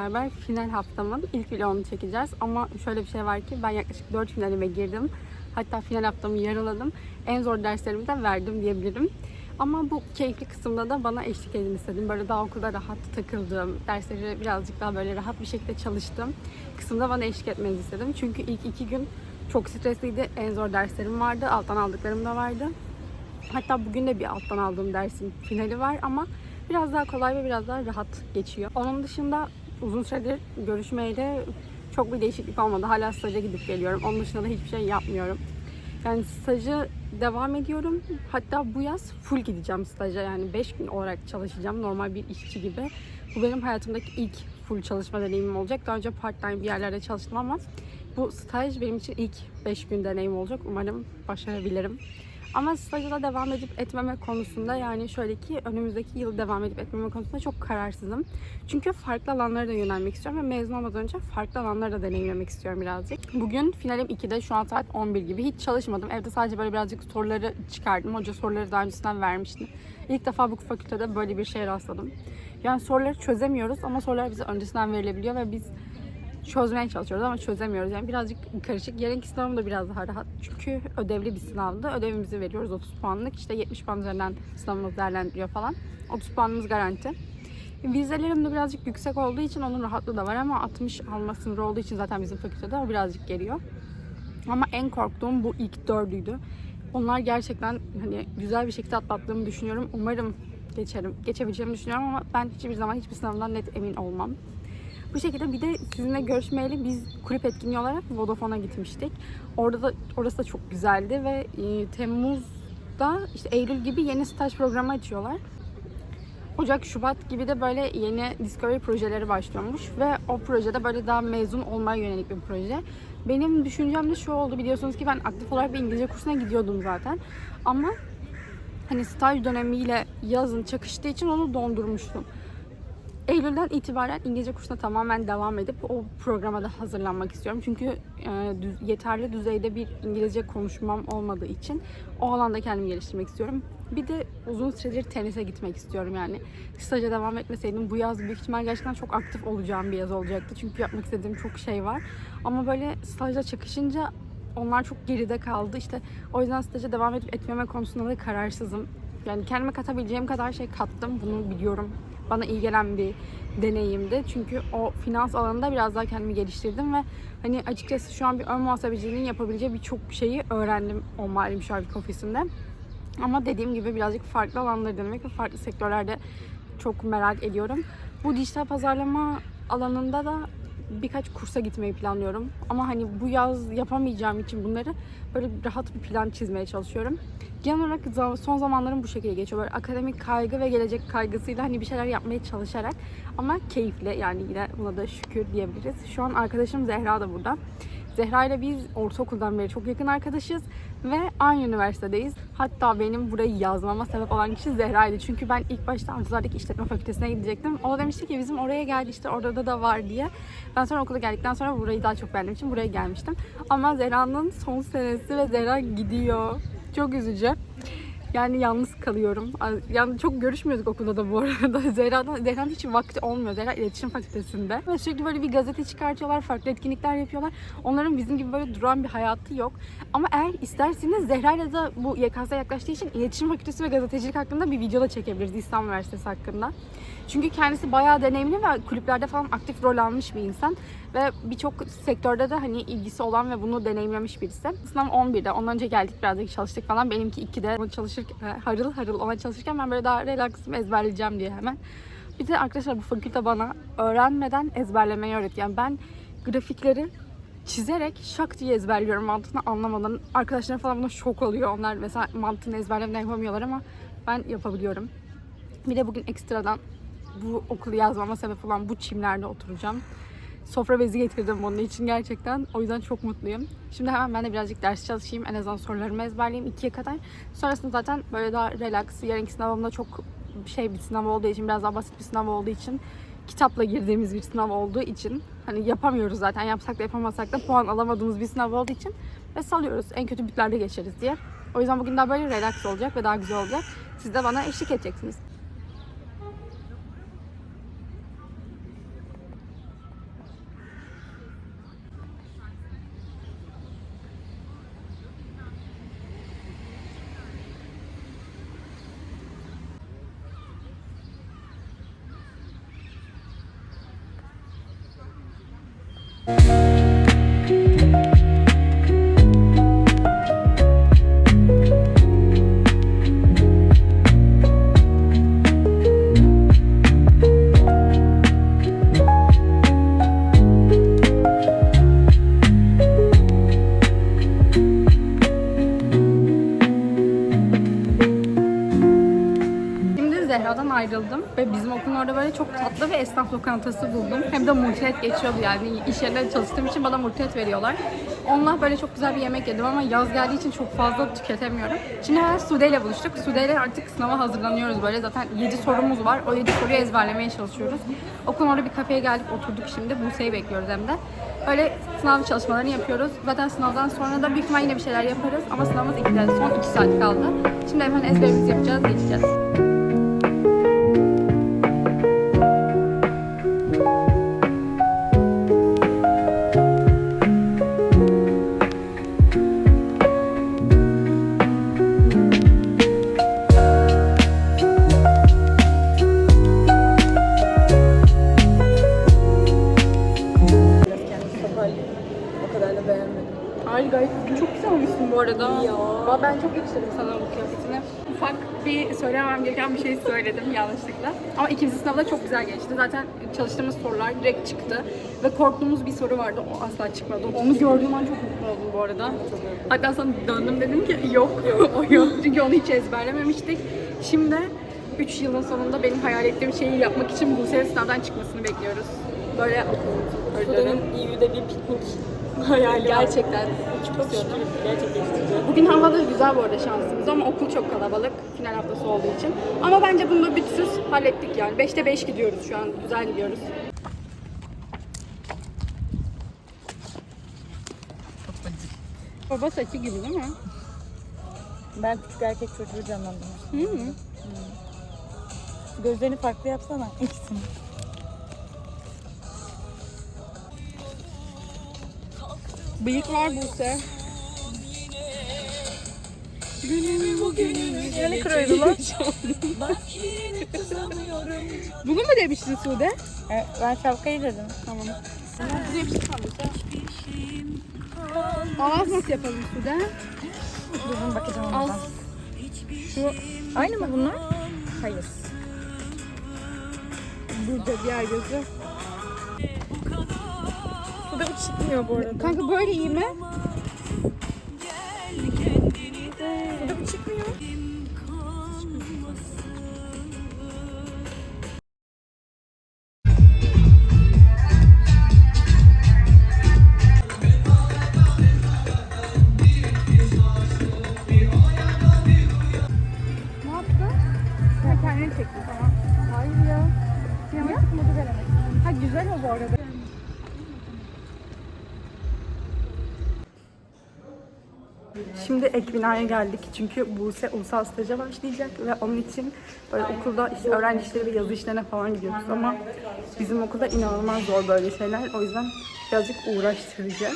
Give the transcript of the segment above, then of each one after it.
beraber final haftamın ilk vlogunu çekeceğiz. Ama şöyle bir şey var ki ben yaklaşık 4 finalime girdim. Hatta final haftamı yarıladım. En zor derslerimi de verdim diyebilirim. Ama bu keyifli kısımda da bana eşlik edin istedim. Böyle daha okulda rahat takıldığım, dersleri birazcık daha böyle rahat bir şekilde çalıştığım kısımda bana eşlik etmenizi istedim. Çünkü ilk iki gün çok stresliydi. En zor derslerim vardı. Alttan aldıklarım da vardı. Hatta bugün de bir alttan aldığım dersin finali var ama biraz daha kolay ve biraz daha rahat geçiyor. Onun dışında uzun süredir görüşmeyle çok bir değişiklik olmadı. Hala staja gidip geliyorum. Onun dışında da hiçbir şey yapmıyorum. Yani stajı devam ediyorum. Hatta bu yaz full gideceğim staja. Yani 5 gün olarak çalışacağım. Normal bir işçi gibi. Bu benim hayatımdaki ilk full çalışma deneyimim olacak. Daha önce part time bir yerlerde çalıştım ama bu staj benim için ilk 5 gün deneyim olacak. Umarım başarabilirim. Ama stajda da devam edip etmeme konusunda yani şöyle ki önümüzdeki yıl devam edip etmeme konusunda çok kararsızım. Çünkü farklı alanlara da yönelmek istiyorum ve mezun olmadan önce farklı alanları da deneyimlemek istiyorum birazcık. Bugün finalim 2'de şu an saat 11 gibi. Hiç çalışmadım. Evde sadece böyle birazcık soruları çıkardım. Hoca soruları daha öncesinden vermişti. İlk defa bu fakültede böyle bir şeye rastladım. Yani soruları çözemiyoruz ama sorular bize öncesinden verilebiliyor ve biz çözmeye çalışıyoruz ama çözemiyoruz. Yani birazcık karışık. Yarınki sınavım da biraz daha rahat. Çünkü ödevli bir sınavdı. Ödevimizi veriyoruz 30 puanlık. İşte 70 puan üzerinden sınavımız değerlendiriyor falan. 30 puanımız garanti. Vizelerim de birazcık yüksek olduğu için onun rahatlığı da var ama 60 alma sınırı olduğu için zaten bizim fakültede o birazcık geliyor. Ama en korktuğum bu ilk dördüydü. Onlar gerçekten hani güzel bir şekilde atlattığımı düşünüyorum. Umarım geçerim. Geçebileceğimi düşünüyorum ama ben hiçbir zaman hiçbir sınavdan net emin olmam. Bu şekilde bir de sizinle görüşmeyeli biz kulüp etkinliği olarak Vodafone'a gitmiştik. Orada da orası da çok güzeldi ve e, Temmuz'da işte Eylül gibi yeni staj programı açıyorlar. Ocak, Şubat gibi de böyle yeni Discovery projeleri başlıyormuş ve o projede böyle daha mezun olmaya yönelik bir proje. Benim düşüncem de şu oldu biliyorsunuz ki ben aktif olarak bir İngilizce kursuna gidiyordum zaten. Ama hani staj dönemiyle yazın çakıştığı için onu dondurmuştum. Eylül'den itibaren İngilizce kursuna tamamen devam edip o programa da hazırlanmak istiyorum. Çünkü e, düz- yeterli düzeyde bir İngilizce konuşmam olmadığı için o alanda kendimi geliştirmek istiyorum. Bir de uzun süredir tenise gitmek istiyorum yani. Staja devam etmeseydim bu yaz büyük ihtimal gerçekten çok aktif olacağım bir yaz olacaktı. Çünkü yapmak istediğim çok şey var. Ama böyle stajla çakışınca onlar çok geride kaldı. İşte o yüzden staja devam edip etmeme konusunda da kararsızım. Yani kendime katabileceğim kadar şey kattım. Bunu biliyorum. Bana iyi gelen bir deneyimdi. Çünkü o finans alanında biraz daha kendimi geliştirdim ve hani açıkçası şu an bir ön muhasebeciliğin yapabileceği birçok şeyi öğrendim o mali müşavirlik ofisinde. Ama dediğim gibi birazcık farklı alanları denemek ve farklı sektörlerde çok merak ediyorum. Bu dijital pazarlama alanında da birkaç kursa gitmeyi planlıyorum. Ama hani bu yaz yapamayacağım için bunları böyle rahat bir plan çizmeye çalışıyorum. Genel olarak son zamanlarım bu şekilde geçiyor. Böyle akademik kaygı ve gelecek kaygısıyla hani bir şeyler yapmaya çalışarak ama keyifle yani yine buna da şükür diyebiliriz. Şu an arkadaşım Zehra da burada. Zehra ile biz ortaokuldan beri çok yakın arkadaşız ve aynı üniversitedeyiz. Hatta benim burayı yazmama sebep olan kişi Zehra'ydı. Çünkü ben ilk başta Avcılar'daki işletme fakültesine gidecektim. O demişti ki bizim oraya geldi işte orada da var diye. Ben sonra okula geldikten sonra burayı daha çok beğendiğim için buraya gelmiştim. Ama Zehra'nın son senesi ve Zehra gidiyor. Çok üzücü. Yani yalnız kalıyorum. Yani çok görüşmüyorduk okulda da bu arada. Zehra'dan, Zehra'nın hiç vakti olmuyor. Zehra iletişim fakültesinde. Ve sürekli böyle bir gazete çıkartıyorlar, farklı etkinlikler yapıyorlar. Onların bizim gibi böyle duran bir hayatı yok. Ama eğer isterseniz Zehra ile de bu YKS yaklaştığı için iletişim fakültesi ve gazetecilik hakkında bir video da çekebiliriz İstanbul Üniversitesi hakkında. Çünkü kendisi bayağı deneyimli ve kulüplerde falan aktif rol almış bir insan. Ve birçok sektörde de hani ilgisi olan ve bunu deneyimlemiş birisi. Sınav 11'de. Ondan önce geldik birazcık çalıştık falan. Benimki 2'de. Ona çalışırken, harıl harıl ona çalışırken ben böyle daha relaxım ezberleyeceğim diye hemen. Bir de arkadaşlar bu fakülte bana öğrenmeden ezberlemeyi öğretti. Yani ben grafikleri çizerek şak diye ezberliyorum mantığını anlamadan. Arkadaşlarım falan buna şok oluyor. Onlar mesela mantığını ezberlemeden yapamıyorlar ama ben yapabiliyorum. Bir de bugün ekstradan bu okulu yazmama sebep olan bu çimlerde oturacağım. Sofra bezi getirdim onun için gerçekten. O yüzden çok mutluyum. Şimdi hemen ben de birazcık ders çalışayım. En azından sorularımı ezberleyeyim ikiye kadar. Sonrasında zaten böyle daha relax. Yarınki sınavımda çok şey bir sınav olduğu için, biraz daha basit bir sınav olduğu için kitapla girdiğimiz bir sınav olduğu için hani yapamıyoruz zaten yapsak da yapamasak da puan alamadığımız bir sınav olduğu için ve salıyoruz. En kötü bütlerde geçeriz diye. O yüzden bugün daha böyle relax olacak ve daha güzel olacak. Siz de bana eşlik edeceksiniz. Zehra'dan ayrıldım ve bizim okulun orada böyle çok tatlı bir esnaf lokantası buldum. Hem de multiyet geçiyordu yani iş yerinde çalıştığım için bana multiyet veriyorlar. Onunla böyle çok güzel bir yemek yedim ama yaz geldiği için çok fazla tüketemiyorum. Şimdi hemen Sude ile buluştuk. Sude ile artık sınava hazırlanıyoruz böyle. Zaten 7 sorumuz var. O 7 soruyu ezberlemeye çalışıyoruz. Okulun orada bir kafeye geldik oturduk şimdi. Buse'yi bekliyoruz hem de. Öyle sınav çalışmalarını yapıyoruz. Zaten sınavdan sonra da büyük ihtimal yine bir şeyler yaparız. Ama sınavımız 2'de. Son 2 saat kaldı. Şimdi hemen ezberimizi yapacağız, geçeceğiz. Beğenmedim. Hayır gayet çok güzel olmuşsun bu arada. Ya. Ben çok yakıştırdım sana bu kıyafetini. Ufak bir söylemem gereken bir şey söyledim yanlışlıkla. Ama ikimizin sınavı da çok güzel geçti. Zaten çalıştığımız sorular direkt çıktı. Ve korktuğumuz bir soru vardı. O asla çıkmadı. Onu gördüğüm an çok mutlu oldum bu arada. Hatta sana döndüm dedim ki yok, o yok. Çünkü onu hiç ezberlememiştik. Şimdi 3 yılın sonunda benim hayal ettiğim şeyi yapmak için bu sene sınavdan çıkmasını bekliyoruz. Böyle Sudan'ın İYÜ'de bir piknik hayali gerçekten Çok istiyorum. Gerçekleştireceğim. Bugün hava da güzel bu arada şansımız ama okul çok kalabalık final haftası olduğu için. Ama bence bunu da bütsüz hallettik yani. 5'te 5 gidiyoruz şu an. Güzel gidiyoruz. Baba saçı gibi değil mi? Ben küçük erkek çocuğu canlandırmıştım. Hı hı. Gözlerini farklı yapsana ikisini. Bıyık var Buse. Yani kırıyordu lan. Bunu mu demiştin Sude? Evet, ben şapkayı dedim. Tamam. Tamam, buraya bir şey kalmış. Ağız nasıl yapalım Sude? Durun bakacağım Al. Şu Aynı mı bunlar? Hayır. burada diğer gözü. Çıkmıyor bu arada. Kanka böyle iyi mi? Şimdi ek binaya geldik çünkü Buse ulusal staja başlayacak ve onun için böyle okulda işte öğrenci işleri ve yazı işlerine falan gidiyoruz ama bizim okulda inanılmaz zor böyle şeyler. O yüzden birazcık uğraştırıcı.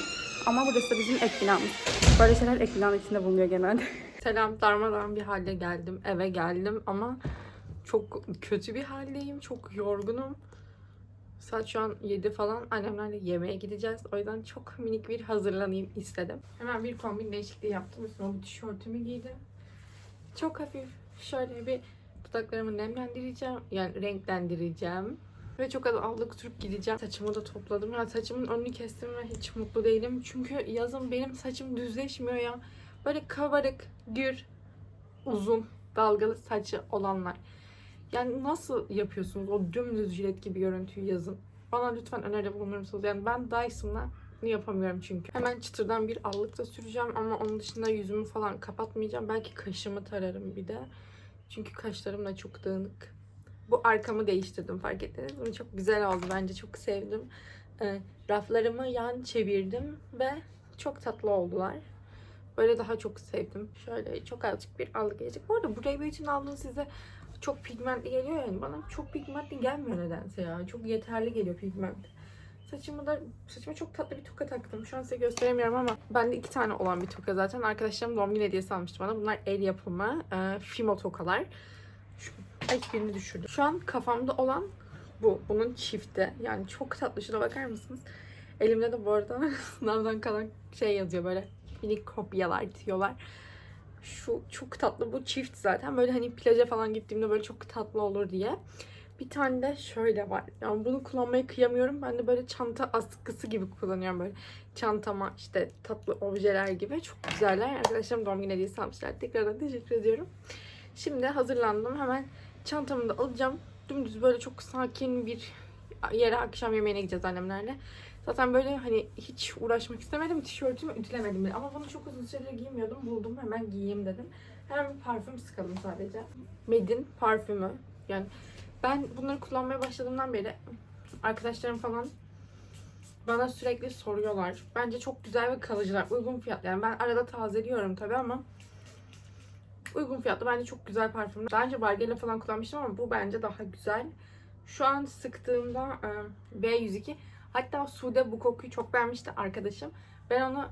Ama burası da bizim ek binamız. Böyle şeyler ek binanın içinde bulunuyor genelde. Selam darmadağın bir halde geldim. Eve geldim ama çok kötü bir haldeyim. Çok yorgunum. Saat şu an 7 falan. Annemlerle yemeğe gideceğiz. O yüzden çok minik bir hazırlanayım istedim. Hemen bir kombin değişikliği yaptım. Üstüne bu tişörtümü giydim. Çok hafif şöyle bir dudaklarımı nemlendireceğim. Yani renklendireceğim. Ve çok az aldık sürüp gideceğim. Saçımı da topladım. Yani saçımın önünü kestim ve hiç mutlu değilim. Çünkü yazın benim saçım düzleşmiyor ya. Böyle kabarık, gür, uzun, dalgalı saçı olanlar. Yani nasıl yapıyorsunuz o dümdüz jilet gibi görüntüyü yazın? Bana lütfen öneride bulunur musunuz? Yani ben Dyson'la bunu yapamıyorum çünkü. Hemen çıtırdan bir allık da süreceğim ama onun dışında yüzümü falan kapatmayacağım. Belki kaşımı tararım bir de. Çünkü kaşlarım da çok dağınık. Bu arkamı değiştirdim fark ettiniz mi? Çok güzel oldu bence çok sevdim. Ee, raflarımı yan çevirdim ve çok tatlı oldular. Böyle daha çok sevdim. Şöyle çok azıcık bir allık gelecek. Bu arada Ray için aldığım size çok pigmentli geliyor yani bana çok pigmentli gelmiyor nedense ya. Çok yeterli geliyor pigment. Saçımı da saçıma çok tatlı bir toka taktım. Şu an size gösteremiyorum ama bende iki tane olan bir toka zaten. Arkadaşlarım doğum günü hediyesi almıştı bana. Bunlar el yapımı e, Fimo tokalar. Şu, ay birini düşürdüm. Şu an kafamda olan bu. Bunun çifti. Yani çok tatlı. Şuna bakar mısınız? Elimde de bu arada sınavdan kalan şey yazıyor böyle minik kopyalar diyorlar. Şu çok tatlı bu çift zaten böyle hani plaja falan gittiğimde böyle çok tatlı olur diye. Bir tane de şöyle var. Yani bunu kullanmayı kıyamıyorum. Ben de böyle çanta askısı gibi kullanıyorum böyle. Çantama işte tatlı objeler gibi. Çok güzeller. Arkadaşlarım doğum günü hediyesi almışlar. Tekrardan teşekkür ediyorum. Şimdi hazırlandım. Hemen çantamı da alacağım. Dümdüz böyle çok sakin bir yere akşam yemeğine gideceğiz annemlerle. Zaten böyle hani hiç uğraşmak istemedim. Tişörtümü ütülemedim bile. Ama bunu çok uzun süredir giymiyordum. Buldum hemen giyeyim dedim. Hemen bir parfüm sıkalım sadece. Medin parfümü. Yani ben bunları kullanmaya başladığımdan beri arkadaşlarım falan bana sürekli soruyorlar. Bence çok güzel ve kalıcılar. Uygun fiyatlı. Yani ben arada tazeliyorum tabii ama uygun fiyatlı. Bence çok güzel parfümler. Daha önce Bargella falan kullanmıştım ama bu bence daha güzel. Şu an sıktığımda e, B102. Hatta Sude bu kokuyu çok beğenmişti arkadaşım. Ben onu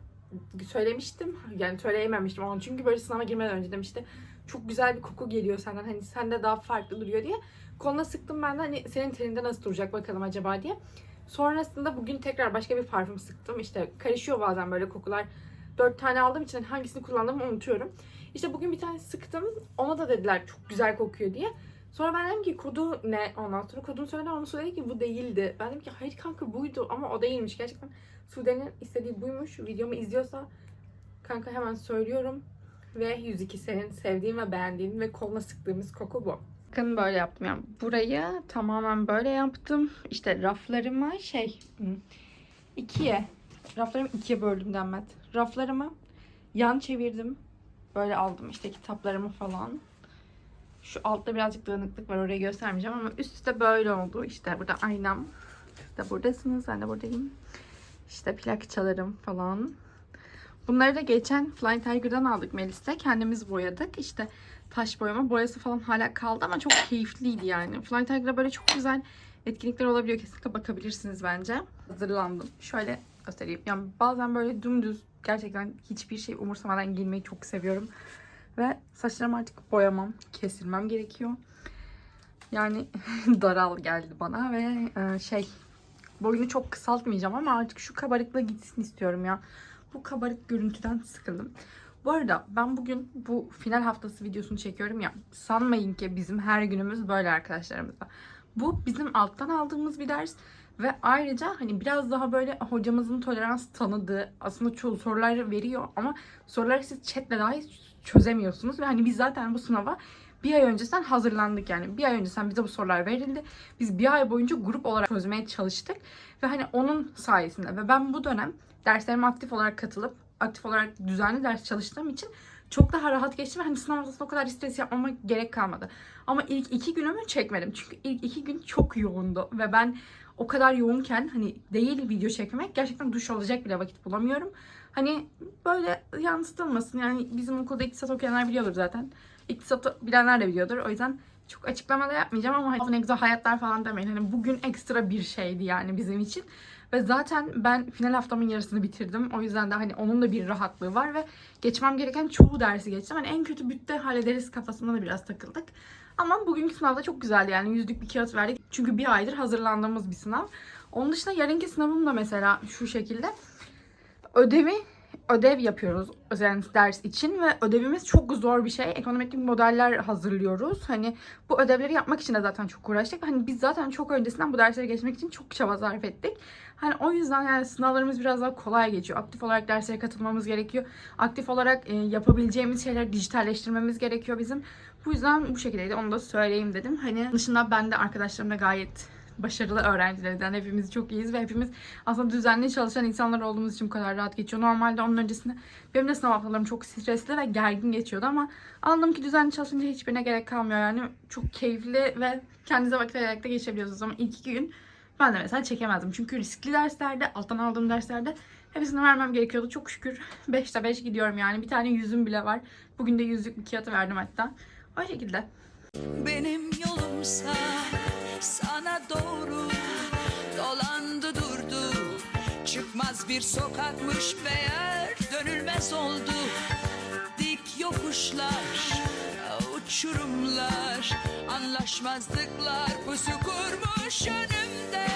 söylemiştim. Yani söyleyememiştim onu. Çünkü böyle sınava girmeden önce demişti. Çok güzel bir koku geliyor senden. Hani sende daha farklı duruyor diye. Koluna sıktım ben de hani senin teninde nasıl duracak bakalım acaba diye. Sonrasında bugün tekrar başka bir parfüm sıktım. İşte karışıyor bazen böyle kokular. Dört tane aldığım için hani hangisini kullandığımı unutuyorum. İşte bugün bir tane sıktım. Ona da dediler çok güzel kokuyor diye. Sonra ben dedim ki kodu ne? Ondan sonra kodunu söyledi onu söyledi ki bu değildi. Ben dedim ki hayır kanka buydu ama o değilmiş. Gerçekten Sude'nin istediği buymuş. Videomu izliyorsa kanka hemen söylüyorum. Ve 102 senin sevdiğin ve beğendiğin ve koluna sıktığımız koku bu. Bakın böyle yaptım yani. Burayı tamamen böyle yaptım. İşte raflarımı şey ikiye raflarımı ikiye böldüm Demet. Raflarımı yan çevirdim. Böyle aldım işte kitaplarımı falan. Şu altta birazcık dağınıklık var orayı göstermeyeceğim ama üstte böyle oldu. İşte burada aynam. Siz de buradasınız. Ben de buradayım. İşte plakçalarım falan. Bunları da geçen Flying Tiger'dan aldık Melis'te. Kendimiz boyadık. İşte taş boyama boyası falan hala kaldı ama çok keyifliydi yani. Flying Tiger'da böyle çok güzel etkinlikler olabiliyor. Kesinlikle bakabilirsiniz bence. Hazırlandım. Şöyle göstereyim. Yani bazen böyle dümdüz gerçekten hiçbir şey umursamadan giymeyi çok seviyorum. Ve saçlarımı artık boyamam, kesilmem gerekiyor. Yani daral geldi bana ve e, şey boyunu çok kısaltmayacağım ama artık şu kabarıklığı gitsin istiyorum ya. Bu kabarık görüntüden sıkıldım. Bu arada ben bugün bu final haftası videosunu çekiyorum ya. Sanmayın ki bizim her günümüz böyle arkadaşlarımızla. Bu bizim alttan aldığımız bir ders ve ayrıca hani biraz daha böyle hocamızın tolerans tanıdığı aslında çoğu sorular veriyor ama soruları siz chatle dahi çözemiyorsunuz ve hani biz zaten bu sınava bir ay öncesinden hazırlandık yani. Bir ay öncesinden bize bu sorular verildi. Biz bir ay boyunca grup olarak çözmeye çalıştık. Ve hani onun sayesinde ve ben bu dönem derslerime aktif olarak katılıp aktif olarak düzenli ders çalıştığım için çok daha rahat geçti ve hani sınav o kadar stres yapmama gerek kalmadı. Ama ilk iki günümü çekmedim. Çünkü ilk iki gün çok yoğundu ve ben o kadar yoğunken hani değil video çekmek gerçekten duş alacak bile vakit bulamıyorum. Hani böyle yansıtılmasın. Yani bizim okulda iktisat okuyanlar biliyordur zaten. İktisatı bilenler de biliyordur. O yüzden çok açıklama da yapmayacağım ama hani ne güzel hayatlar falan demeyin. Hani bugün ekstra bir şeydi yani bizim için. Ve zaten ben final haftamın yarısını bitirdim. O yüzden de hani onun da bir rahatlığı var ve geçmem gereken çoğu dersi geçtim. Hani en kötü bütte hallederiz kafasında da biraz takıldık. Ama bugünkü sınavda çok güzeldi yani yüzlük bir kağıt verdik. Çünkü bir aydır hazırlandığımız bir sınav. Onun dışında yarınki sınavım da mesela şu şekilde. Ödevi ödev yapıyoruz özel ders için ve ödevimiz çok zor bir şey. Ekonomik modeller hazırlıyoruz. Hani bu ödevleri yapmak için de zaten çok uğraştık. Hani biz zaten çok öncesinden bu dersleri geçmek için çok çaba sarf ettik. Hani o yüzden yani sınavlarımız biraz daha kolay geçiyor. Aktif olarak derslere katılmamız gerekiyor. Aktif olarak e, yapabileceğimiz şeyleri dijitalleştirmemiz gerekiyor bizim. Bu yüzden bu şekildeydi. Onu da söyleyeyim dedim. Hani dışında ben de arkadaşlarımla gayet başarılı öğrencilerden hepimiz çok iyiyiz ve hepimiz aslında düzenli çalışan insanlar olduğumuz için bu kadar rahat geçiyor. Normalde onun öncesinde benim de sınav haftalarım çok stresli ve gergin geçiyordu ama anladım ki düzenli çalışınca hiçbirine gerek kalmıyor. Yani çok keyifli ve kendinize vakit ayırarak da geçebiliyorsunuz ama ilk iki gün ben de mesela çekemezdim. Çünkü riskli derslerde, alttan aldığım derslerde hepsini vermem gerekiyordu. Çok şükür 5'te 5 gidiyorum yani. Bir tane yüzüm bile var. Bugün de yüzlük bir kağıtı verdim hatta. O şekilde. Benim yolumsa sana doğru dolandı durdu. Çıkmaz bir sokakmış meğer dönülmez oldu. Dik yokuşlar, uçurumlar Anlaşmazlıklar pusu kurmuş önümde